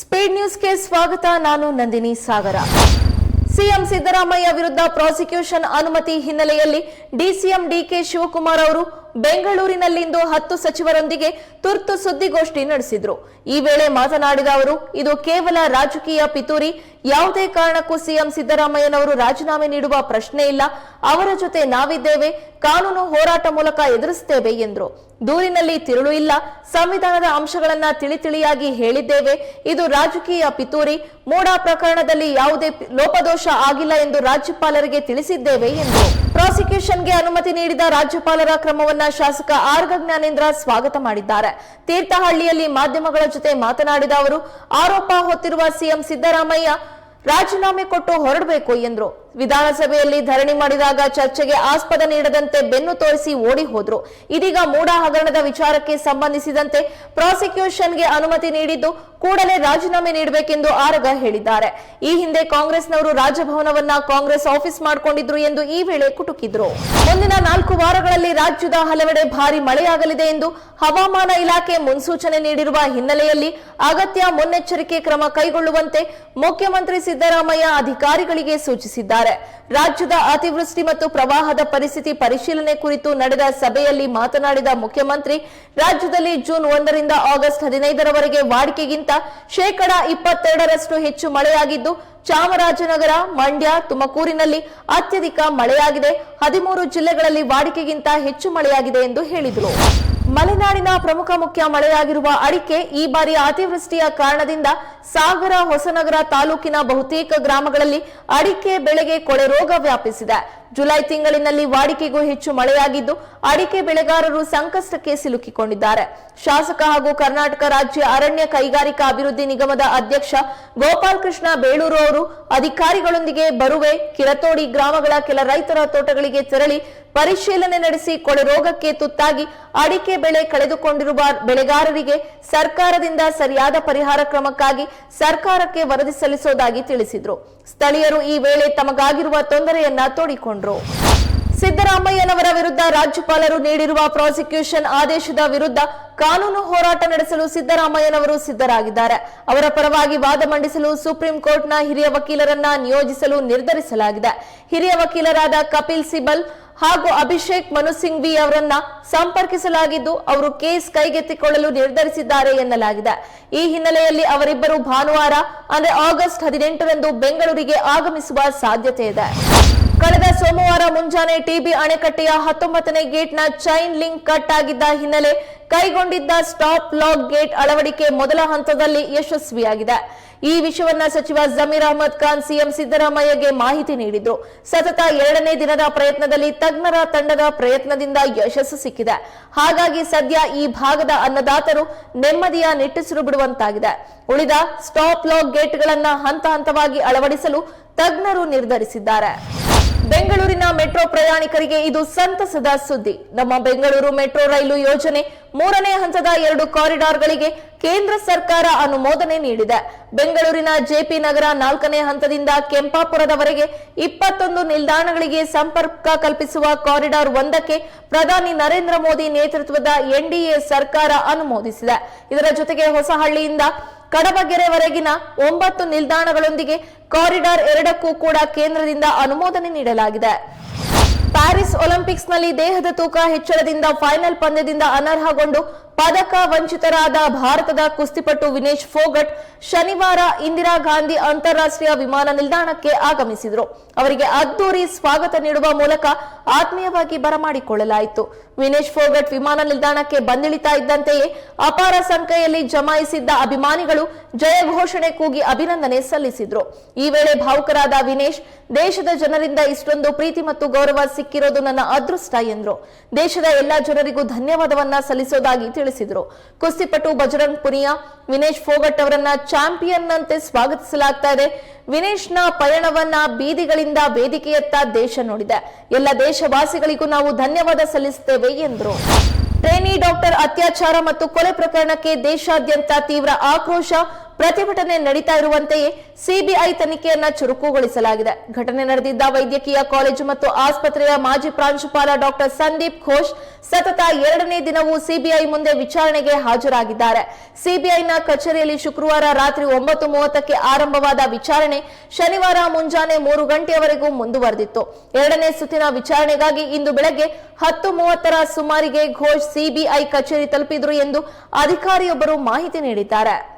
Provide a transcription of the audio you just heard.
Speed ನ್ಯೂಸ್ಗೆ ಸ್ವಾಗತ. ನಾನು ನಂದಿನಿ ಸಾಗರ. ಸಿಎಂ ಸಿದ್ದರಾಮಯ್ಯ ವಿರುದ್ಧ ಪ್ರಾಸಿಕ್ಯೂಷನ್ ಅನುಮತಿ ಹಿನ್ನೆಲೆಯಲ್ಲಿ ಡಿಸಿಎಂ ಡಿಕೆ ಶಿವಕುಮಾರ್ ಅವರು ಬೆಂಗಳೂರಿನಲ್ಲಿಂದು ಹತ್ತು ಸಚಿವರೊಂದಿಗೆ ತುರ್ತು ಸುದ್ದಿಗೋಷ್ಠಿ ನಡೆಸಿದ್ರು. ಈ ವೇಳೆ ಮಾತನಾಡಿದ ಅವರು, ಇದು ಕೇವಲ ರಾಜಕೀಯ ಪಿತೂರಿ, ಯಾವುದೇ ಕಾರಣಕ್ಕೂ ಸಿಎಂ ಸಿದ್ದರಾಮಯ್ಯನವರು ರಾಜೀನಾಮೆ ನೀಡುವ ಪ್ರಶ್ನೆ ಇಲ್ಲ. ಅವರ ಜೊತೆ ನಾವಿದ್ದೇವೆ, ಕಾನೂನು ಹೋರಾಟ ಮೂಲಕ ಎದುರಿಸುತ್ತೇವೆ ಎಂದರು. ದೂರಿನಲ್ಲಿ ತಿರುಳು ಇಲ್ಲ. ಸಂವಿಧಾನದ ಅಂಶಗಳನ್ನ ತಿಳಿ ತಿಳಿಯಾಗಿ ಹೇಳಿದ್ದೇವೆ. ಇದು ರಾಜಕೀಯ ಪಿತೂರಿ, ಮೂಡ ಪ್ರಕರಣದಲ್ಲಿ ಯಾವುದೇ ಲೋಪದೋಷ ಆಗಿಲ್ಲ ಎಂದು ರಾಜ್ಯಪಾಲರಿಗೆ ತಿಳಿಸಿದ್ದೇವೆ ಎಂದರು. ಪ್ರಾಸಿಕ್ಯೂಷನ್ಗೆ ಅನುಮತಿ ನೀಡಿದ ರಾಜ್ಯಪಾಲರ ಕ್ರಮವನ್ನ ಶಾಸಕ ಆರ್ಗ ಜ್ಞಾನೇಂದ್ರ ಸ್ವಾಗತ ಮಾಡಿದ್ದಾರೆ. ತೀರ್ಥಹಳ್ಳಿಯಲ್ಲಿ ಮಾಧ್ಯಮಗಳ ಜೊತೆ ಮಾತನಾಡಿದ ಅವರು, ಆರೋಪ ಹೊತ್ತಿರುವ ಸಿಎಂ ಸಿದ್ದರಾಮಯ್ಯ ರಾಜೀನಾಮೆ ಕೊಟ್ಟು ಹೊರಡಬೇಕು ಎಂದರು. ವಿಧಾನಸಭೆಯಲ್ಲಿ ಧರಣಿ ಮಾಡಿದಾಗ ಚರ್ಚೆಗೆ ಆಸ್ಪದ ನೀಡದಂತೆ ಬೆನ್ನು ತೋರಿಸಿ ಓಡಿ ಹೋದ್ರು. ಇದೀಗ ಮೂಡ ಹಗರಣದ ವಿಚಾರಕ್ಕೆ ಸಂಬಂಧಿಸಿದಂತೆ ಪ್ರಾಸಿಕ್ಯೂಷನ್ಗೆ ಅನುಮತಿ ನೀಡಿದ್ದು ಕೂಡಲೇ ರಾಜೀನಾಮೆ ನೀಡಬೇಕೆಂದು ಆರಗ ಹೇಳಿದ್ದಾರೆ. ಈ ಹಿಂದೆ ಕಾಂಗ್ರೆಸ್ನವರು ರಾಜಭವನವನ್ನ ಕಾಂಗ್ರೆಸ್ ಆಫೀಸ್ ಮಾಡಿಕೊಂಡಿದ್ರು ಎಂದು ಈ ವೇಳೆ ಕುಟುಕಿದ್ರು. ಮುಂದಿನ ನಾಲ್ಕು ವಾರಗಳಲ್ಲಿ ರಾಜ್ಯದ ಹಲವೆಡೆ ಭಾರಿ ಮಳೆಯಾಗಲಿದೆ ಎಂದು ಹವಾಮಾನ ಇಲಾಖೆ ಮುನ್ಸೂಚನೆ ನೀಡಿರುವ ಹಿನ್ನೆಲೆಯಲ್ಲಿ ಅಗತ್ಯ ಮುನ್ನೆಚ್ಚರಿಕೆ ಕ್ರಮ ಕೈಗೊಳ್ಳುವಂತೆ ಮುಖ್ಯಮಂತ್ರಿ ಸಿದ್ದರಾಮಯ್ಯ ಅಧಿಕಾರಿಗಳಿಗೆ ಸೂಚಿಸಿದ್ದಾರೆ. ರಾಜ್ಯದ ಅತಿವೃಷ್ಟಿ ಮತ್ತು ಪ್ರವಾಹದ ಪರಿಸ್ಥಿತಿ ಪರಿಶೀಲನೆ ಕುರಿತು ನಡೆದ ಸಭೆಯಲ್ಲಿ ಮಾತನಾಡಿದ ಮುಖ್ಯಮಂತ್ರಿ, ರಾಜ್ಯದಲ್ಲಿ ಜೂನ್ ಒಂದರಿಂದ ಆಗಸ್ಟ್ ಹದಿನೈದರವರೆಗೆ ವಾಡಿಕೆಗಿಂತ ಶೇಕಡಾ ಇಪ್ಪತ್ತೆರಡರಷ್ಟು ಹೆಚ್ಚು ಮಳೆಯಾಗಿದ್ದು, ಚಾಮರಾಜನಗರ, ಮಂಡ್ಯ, ತುಮಕೂರಿನಲ್ಲಿ ಅತ್ಯಧಿಕ ಮಳೆಯಾಗಿದೆ. ಹದಿಮೂರು ಜಿಲ್ಲೆಗಳಲ್ಲಿ ವಾಡಿಕೆಗಿಂತ ಹೆಚ್ಚು ಮಳೆಯಾಗಿದೆ ಎಂದು ಹೇಳಿದರು. ಮಲೆನಾಡಿನ ಪ್ರಮುಖ ಮುಖ್ಯ ಮಳೆಯಾಗಿರುವ ಅಡಿಕೆ ಈ ಬಾರಿ ಅತಿವೃಷ್ಟಿಯ ಕಾರಣದಿಂದ ಸಾಗರ ಹೊಸನಗರ ತಾಲೂಕಿನ ಬಹುತೇಕ ಗ್ರಾಮಗಳಲ್ಲಿ ಅಡಿಕೆ ಬೆಳೆಗೆ ಕೊಳೆ ರೋಗ ವ್ಯಾಪಿಸಿದೆ. ಜುಲೈ ತಿಂಗಳಿನಲ್ಲಿ ವಾಡಿಕೆಗೂ ಹೆಚ್ಚು ಮಳೆಯಾಗಿದ್ದು, ಅಡಿಕೆ ಬೆಳೆಗಾರರು ಸಂಕಷ್ಟಕ್ಕೆ ಸಿಲುಕಿಕೊಂಡಿದ್ದಾರೆ. ಶಾಸಕ ಹಾಗೂ ಕರ್ನಾಟಕ ರಾಜ್ಯ ಅರಣ್ಯ ಕೈಗಾರಿಕಾ ಅಭಿವೃದ್ಧಿ ನಿಗಮದ ಅಧ್ಯಕ್ಷ ಗೋಪಾಲ್ ಕೃಷ್ಣ ಬೇಳೂರು ಅವರು ಅಧಿಕಾರಿಗಳೊಂದಿಗೆ ಬರುವೆ, ಕಿರತೋಡಿ ಗ್ರಾಮಗಳ ಕೆಲ ರೈತರ ತೋಟಗಳಿಗೆ ತೆರಳಿ ಪರಿಶೀಲನೆ ನಡೆಸಿ ಕೊಳೆ ರೋಗಕ್ಕೆ ತುತ್ತಾಗಿ ಅಡಿಕೆ ಬೆಳೆ ಕಳೆದುಕೊಂಡಿರುವ ಬೆಳೆಗಾರರಿಗೆ ಸರ್ಕಾರದಿಂದ ಸರಿಯಾದ ಪರಿಹಾರ ಕ್ರಮಕ್ಕಾಗಿ ಸರ್ಕಾರಕ್ಕೆ ವರದಿ ಸಲ್ಲಿಸುವುದಾಗಿ ತಿಳಿಸಿದರು. ಸ್ಥಳೀಯರು ಈ ವೇಳೆ ತಮಗಾಗಿರುವ ತೊಂದರೆಯನ್ನ ತೋಡಿಕೊಂಡ್ರು. ಸಿದ್ದರಾಮಯ್ಯನವರ. ವಿರುದ್ಧ ರಾಜ್ಯಪಾಲರು ನೀಡಿರುವ ಪ್ರಾಸಿಕ್ಯೂಷನ್ ಆದೇಶದ ವಿರುದ್ಧ ಕಾನೂನು ಹೋರಾಟ ನಡೆಸಲು ಸಿದ್ದರಾಮಯ್ಯನವರು ಸಿದ್ಧರಾಗಿದ್ದಾರೆ. ಅವರ ಪರವಾಗಿ ವಾದ ಮಂಡಿಸಲು ಸುಪ್ರೀಂ ಕೋರ್ಟ್ನ ಹಿರಿಯ ವಕೀಲರನ್ನ ನಿಯೋಜಿಸಲು ನಿರ್ಧರಿಸಲಾಗಿದೆ. ಹಿರಿಯ ವಕೀಲರಾದ ಕಪಿಲ್ ಸಿಬಲ್ ಹಾಗೂ ಅಭಿಷೇಕ್ ಮನು ಸಿಂಘ್ವಿ ಅವರನ್ನ ಸಂಪರ್ಕಿಸಲಾಗಿದ್ದು, ಅವರು ಕೇಸ್ ಕೈಗೆತ್ತಿಕೊಳ್ಳಲು ನಿರ್ಧರಿಸಿದ್ದಾರೆ ಎನ್ನಲಾಗಿದೆ. ಈ ಹಿನ್ನೆಲೆಯಲ್ಲಿ ಅವರಿಬ್ಬರು ಭಾನುವಾರ, ಅಂದ್ರೆ ಆಗಸ್ಟ್ ಹದಿನೆಂಟರಂದು ಬೆಂಗಳೂರಿಗೆ ಆಗಮಿಸುವ ಸಾಧ್ಯತೆ ಇದೆ. ಕಳೆದ ಸೋಮವಾರ ಮುಂಜಾನೆ ಟಿಬಿ ಅಣೆಕಟ್ಟೆಯ ಹತ್ತೊಂಬತ್ತನೇ ಗೇಟ್ನ ಚೈನ್ ಲಿಂಕ್ ಕಟ್ ಆಗಿದ್ದ ಹಿನ್ನೆಲೆ ಕೈಗೊಂಡಿದ್ದ ಸ್ಟಾಪ್ ಲಾಕ್ ಗೇಟ್ ಅಳವಡಿಕೆ ಮೊದಲ ಹಂತದಲ್ಲಿ ಯಶಸ್ವಿಯಾಗಿದೆ. ಈ ವಿಷಯವನ್ನ ಸಚಿವ ಜಮೀರ್ ಅಹಮದ್ ಖಾನ್ ಸಿಎಂ ಸಿದ್ದರಾಮಯ್ಯಗೆ ಮಾಹಿತಿ ನೀಡಿದ್ರು. ಸತತ ಎರಡನೇ ದಿನದ ಪ್ರಯತ್ನದಲ್ಲಿ ತಜ್ಞರ ತಂಡದ ಪ್ರಯತ್ನದಿಂದ ಯಶಸ್ಸು ಸಿಕ್ಕಿದೆ. ಹಾಗಾಗಿ ಸದ್ಯ ಈ ಭಾಗದ ಅನ್ನದಾತರು ನೆಮ್ಮದಿಯ ನಿಟ್ಟುಸಿರು ಬಿಡುವಂತಾಗಿದೆ. ಉಳಿದ ಸ್ಟಾಪ್ ಲಾಕ್ ಗೇಟ್ಗಳನ್ನ ಹಂತ ಹಂತವಾಗಿ ಅಳವಡಿಸಲು ತಜ್ಞರು ನಿರ್ಧರಿಸಿದ್ದಾರೆ. ಬೆಂಗಳೂರಿನ ಮೆಟ್ರೋ ಪ್ರಯಾಣಿಕರಿಗೆ ಇದು ಸಂತಸದ ಸುದ್ದಿ. ನಮ್ಮ ಬೆಂಗಳೂರು ಮೆಟ್ರೋ ರೈಲು ಯೋಜನೆ ಮೂರನೇ ಹಂತದ ಎರಡು ಕಾರಿಡಾರ್ಗಳಿಗೆ ಕೇಂದ್ರ ಸರ್ಕಾರ ಅನುಮೋದನೆ ನೀಡಿದೆ. ಬೆಂಗಳೂರಿನ ಜೆಪಿ ನಗರ ನಾಲ್ಕನೇ ಹಂತದಿಂದ ಕೆಂಪಾಪುರದವರೆಗೆ ಇಪ್ಪತ್ತೊಂದು ನಿಲ್ದಾಣಗಳಿಗೆ ಸಂಪರ್ಕ ಕಲ್ಪಿಸುವ ಕಾರಿಡಾರ್ ಒಂದಕ್ಕೆ ಪ್ರಧಾನಿ ನರೇಂದ್ರ ಮೋದಿ ನೇತೃತ್ವದ ಎನ್ಡಿಎ ಸರ್ಕಾರ ಅನುಮೋದಿಸಿದೆ. ಇದರ ಜೊತೆಗೆ ಹೊಸಹಳ್ಳಿಯಿಂದ ಕಡಬಗೆರೆವರೆಗಿನ ಒಂಬತ್ತು ನಿಲ್ದಾಣಗಳೊಂದಿಗೆ ಕಾರಿಡಾರ್ ಎರಡಕ್ಕೂ ಕೂಡ ಕೇಂದ್ರದಿಂದ ಅನುಮೋದನೆ ನೀಡಲಾಗಿದೆ. ಪ್ಯಾರಿಸ್ ಒಲಿಂಪಿಕ್ಸ್ನಲ್ಲಿ ದೇಹದ ತೂಕ ಹೆಚ್ಚಳದಿಂದ ಫೈನಲ್ ಪಂದ್ಯದಿಂದ ಅನರ್ಹಗೊಂಡು ಪದಕ ವಂಚಿತರಾದ ಭಾರತದ ಕುಸ್ತಿಪಟು ವಿನೇಶ್ ಫೋಗಟ್ ಶನಿವಾರ ಇಂದಿರಾ ಗಾಂಧಿ ಅಂತಾರಾಷ್ಟ್ರೀಯ ವಿಮಾನ ನಿಲ್ದಾಣಕ್ಕೆ ಆಗಮಿಸಿದರು. ಅವರಿಗೆ ಅದ್ದೂರಿ ಸ್ವಾಗತ ನೀಡುವ ಮೂಲಕ ಆತ್ಮೀಯವಾಗಿ ಬರಮಾಡಿಕೊಳ್ಳಲಾಯಿತು. ವಿನೇಶ್ ಫೋಗಟ್ ವಿಮಾನ ನಿಲ್ದಾಣಕ್ಕೆ ಬಂದಿಳಿತಾ ಇದ್ದಂತೆಯೇ ಅಪಾರ ಸಂಖ್ಯೆಯಲ್ಲಿ ಜಮಾಯಿಸಿದ್ದ ಅಭಿಮಾನಿಗಳು ಜಯ ಘೋಷಣೆ ಕೂಗಿ ಅಭಿನಂದನೆ ಸಲ್ಲಿಸಿದ್ರು. ಈ ವೇಳೆ ಭಾವುಕರಾದ ವಿನೇಶ್, ದೇಶದ ಜನರಿಂದ ಇಷ್ಟೊಂದು ಪ್ರೀತಿ ಮತ್ತು ಗೌರವ ಸಿಕ್ಕಿರೋದು ನನ್ನ ಅದೃಷ್ಟ ಎಂದರು. ದೇಶದ ಎಲ್ಲಾ ಜನರಿಗೂ ಧನ್ಯವಾದವನ್ನ ಸಲ್ಲಿಸೋದಾಗಿ ತಿಳಿಸಿದ್ರು. ಕುಸ್ತಿಪಟು ಬಜರಂಗ್ ಪುನಿಯಾ, ವಿನೇಶ್ ಫೋಗಟ್ ಅವರನ್ನ ಚಾಂಪಿಯನ್ ಅಂತೆ ಸ್ವಾಗತಿಸಲಾಗ್ತಾ ಇದೆ ವಿನೇಶ್ನ ಪಯಣವನ್ನ ಬೀದಿಗಳಿಂದ ವೇದಿಕೆಯತ್ತ ದೇಶ ನೋಡಿದೆ. ಎಲ್ಲ ದೇಶವಾಸಿಗಳಿಗೂ ನಾವು ಧನ್ಯವಾದ ಸಲ್ಲಿಸುತ್ತೇವೆ ಎಂದರು. ಟ್ರೇನಿ ಡಾಕ್ಟರ್ ಅತ್ಯಾಚಾರ ಮತ್ತು ಕೊಲೆ ಪ್ರಕರಣಕ್ಕೆ ದೇಶಾದ್ಯಂತ ತೀವ್ರ ಆಕ್ರೋಶ. ಪ್ರತಿಭಟನೆ ನಡೀತಾ ಇರುವಂತೆಯೇ ಸಿಬಿಐ ತನಿಖೆಯನ್ನ ಚುರುಕುಗೊಳಿಸಲಾಗಿದೆ. ಘಟನೆ ನಡೆದಿದ್ದ ವೈದ್ಯಕೀಯ ಕಾಲೇಜು ಮತ್ತು ಆಸ್ಪತ್ರೆಯ ಮಾಜಿ ಪ್ರಾಂಶುಪಾಲ ಡಾಕ್ಟರ್ ಸಂದೀಪ್ ಘೋಷ್ ಸತತ ಎರಡನೇ ದಿನವೂ ಸಿಬಿಐ ಮುಂದೆ ವಿಚಾರಣೆಗೆ ಹಾಜರಾಗಿದ್ದಾರೆ. ಸಿಬಿಐನ ಕಚೇರಿಯಲ್ಲಿ ಶುಕ್ರವಾರ ರಾತ್ರಿ ಒಂಬತ್ತು ಮೂವತ್ತಕ್ಕೆ ಆರಂಭವಾದ ವಿಚಾರಣೆ ಶನಿವಾರ ಮುಂಜಾನೆ ಮೂರು ಗಂಟೆಯವರೆಗೂ ಮುಂದುವರೆದಿತ್ತು. ಎರಡನೇ ಸುತ್ತಿನ ವಿಚಾರಣೆಗಾಗಿ ಇಂದು ಬೆಳಗ್ಗೆ ಹತ್ತು ಮೂವತ್ತರ ಸುಮಾರಿಗೆ ಘೋಷ್ ಸಿಬಿಐ ಕಚೇರಿ ತಲುಪಿದ್ರು ಎಂದು ಅಧಿಕಾರಿಯೊಬ್ಬರು ಮಾಹಿತಿ ನೀಡಿದ್ದಾರೆ.